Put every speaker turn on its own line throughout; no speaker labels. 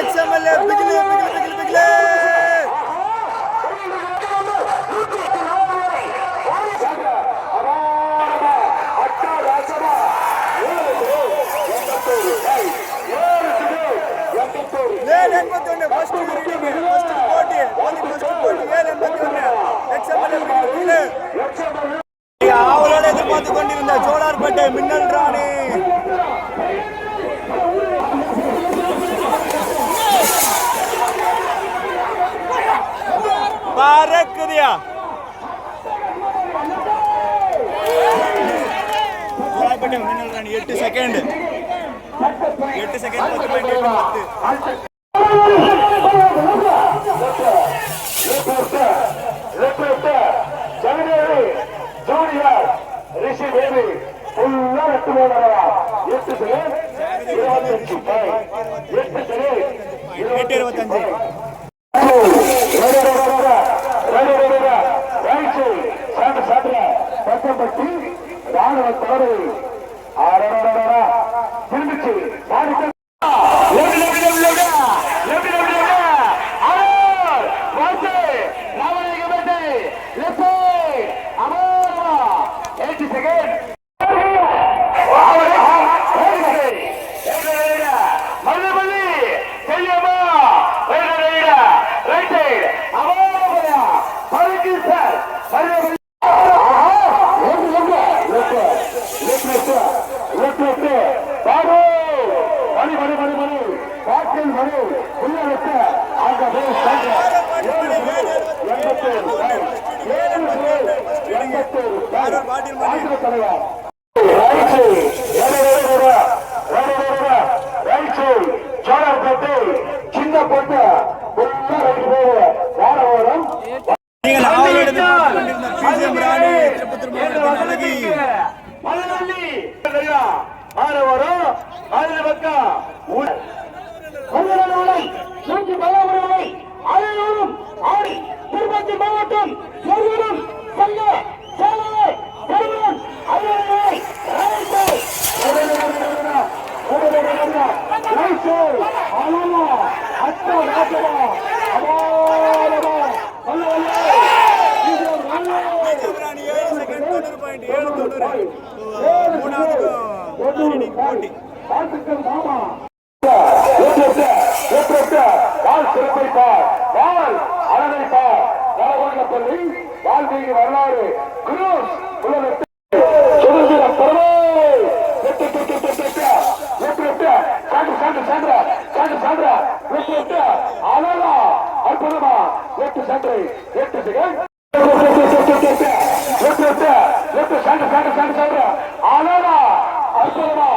Ex-MLA பிகிலு பிகிலு பிகிலு பிகிலு ஏழு எண்பத்தி ஒன்று ஃபர்ஸ்ட் ஃபர்ஸ்ட் போட்டி போட்டி ஃபர்ஸ்ட் போட்டி ஏழு எண்பத்தி ஒன்று எக்ஸ்எம்எல்ஏ பிகிலு ஆவலோடு எதிர்பார்த்து கொண்டிருந்த ஜோலார்பேட்டை மின்னல் எட்டு செகண்ட் எட்டு செகண்ட் பத்து பாயிண்ட் எட்டு பத்து.
எட்டு இருபத்தஞ்சு. பாட்டில் வரை உள்ளிட்ட அந்த தலைவர் சின்ன பொண்ணு மாணவரும் அதில் பக்கம் வருகிறவர்களை நூற்றி பதினவர்களை அனைவரும் ஆடி திருப்பதி மாவட்டம் எதிரும் சங்க சேவையை பெறுகிறோம் அனைவர்களை அத்தா ராஜா
அம்மா சண்டை எட்டு செகண்ட்
எட்டு எட்டு எட்டு சண்டை சண்டை சண்டை சண்டை அழகா அற்புதமா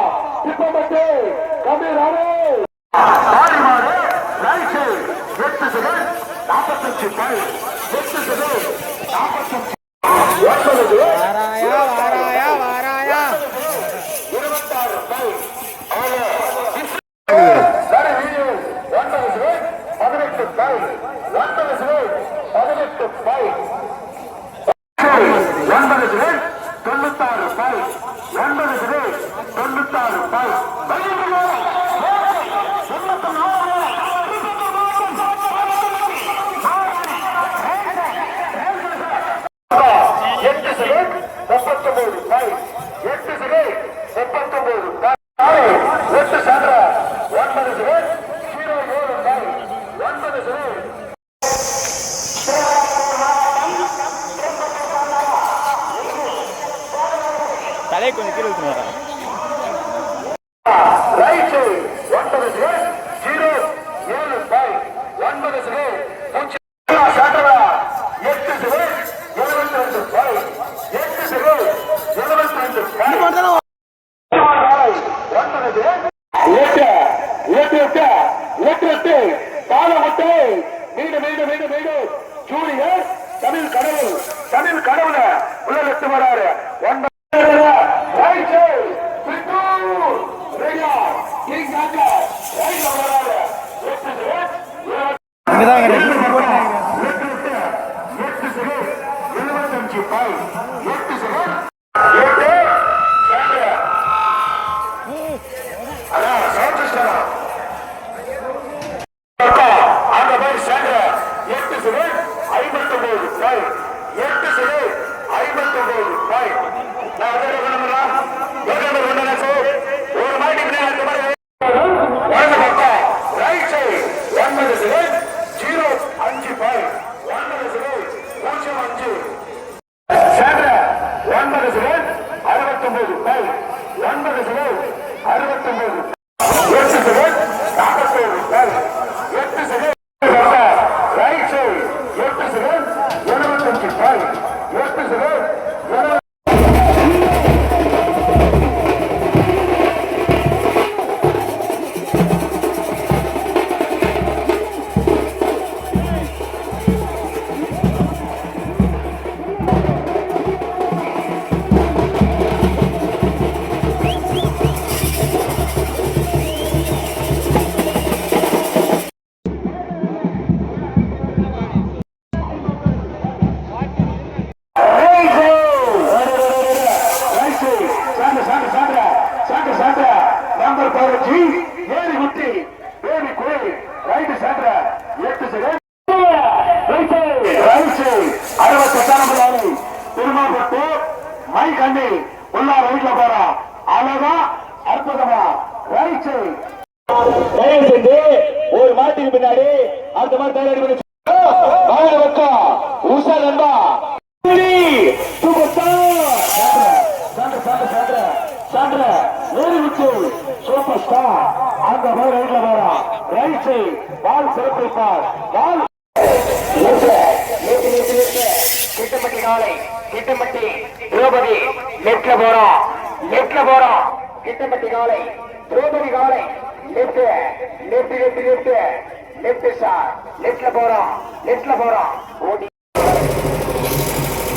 திப்பப்பட்டு கம்பீரானே மாறிமாறு ரைட்டு எட்டு செகண்ட் நாற்பத்தஞ்சு பாய் எட்டு செகண்ட் நாற்பத்தஞ்சு ஒன்பது
வாராயா வாராயா. வாராயா
இருபத்தாறு பாய் தாண்டி உள்ளார வீட்டுல போறா. அழகா அற்புதமா. ரைச்சு தயார் செஞ்சு ஒரு மாட்டுக்கு பின்னாடி அந்த மாதிரி தயார் பண்ணி உஷா நண்பா. சூப்பர் ஸ்டார் அந்த மாதிரி ரைட்ல போறா. ரைட் பால் சிறப்பிப்பார் பால்
காலை கிட்டமட்டி திரௌபதி லெப்ட்ல போறோம். லெப்ட்ல போறோம். கிட்டமட்டி காலை திரௌபதி காலை left left left left left sir. லெப்ட்ல போறோம். லெப்ட்ல போறோம். ஓடி.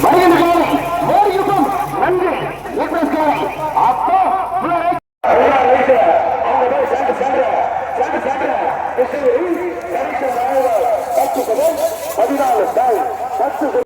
மனிதன் காலை மோடி நன்றி. எக்ஸ்பிரஸ் காலை அப்போ பதினாலு பத்து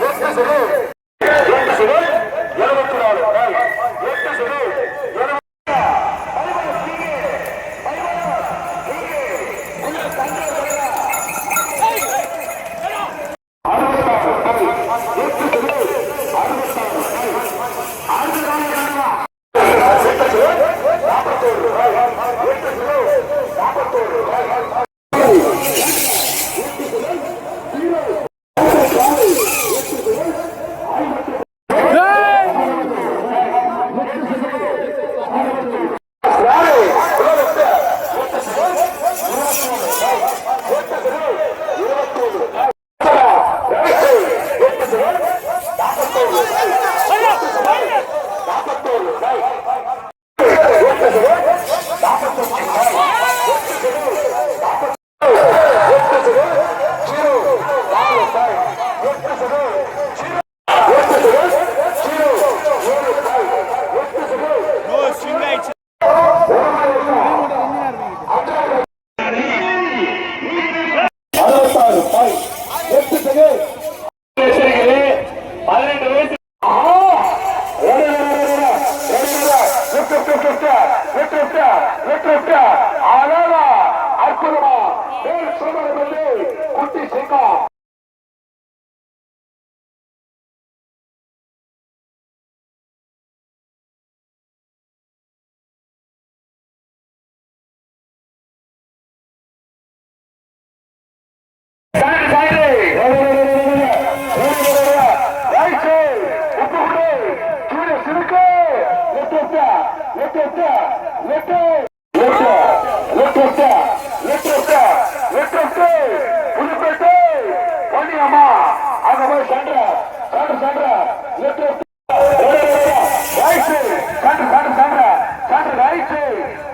ব্যক্তিগুলো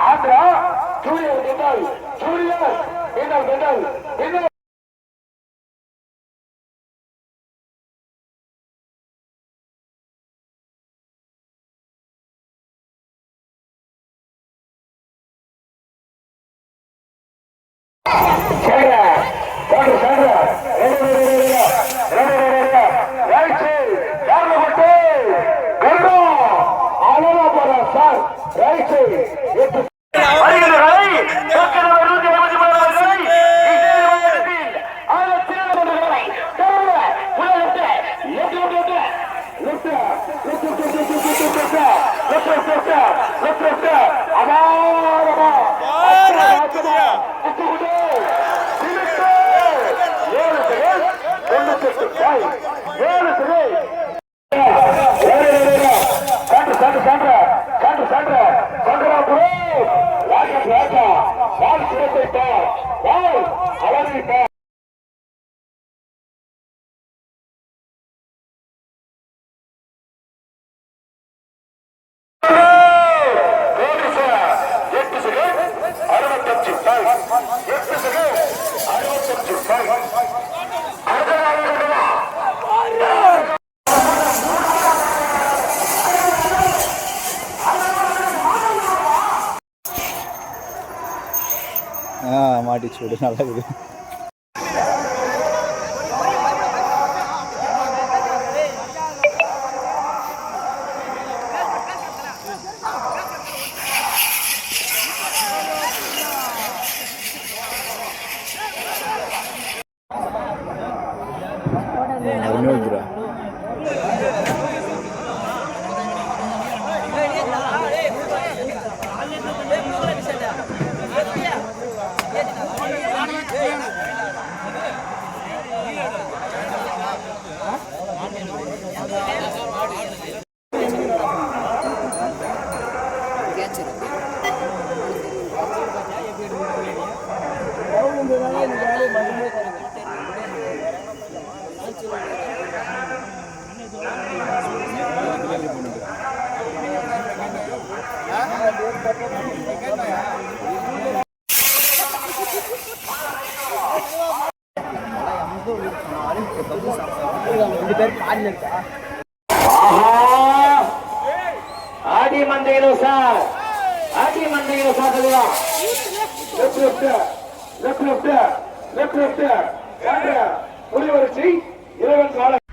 ஆந்திரா ஜூனியர் பெண்டல் ஜூனியர் பெண்டல் ராஜா வாழ்
சிறப்பை பார் வாழ் அவரை பார். 我得下来了
ஆடி மந்தையிலோ சார் ஆடி மந்தையிலோ சார் சொல்லுவா
left left left left left left முடிவரிசை இரவன் காலம்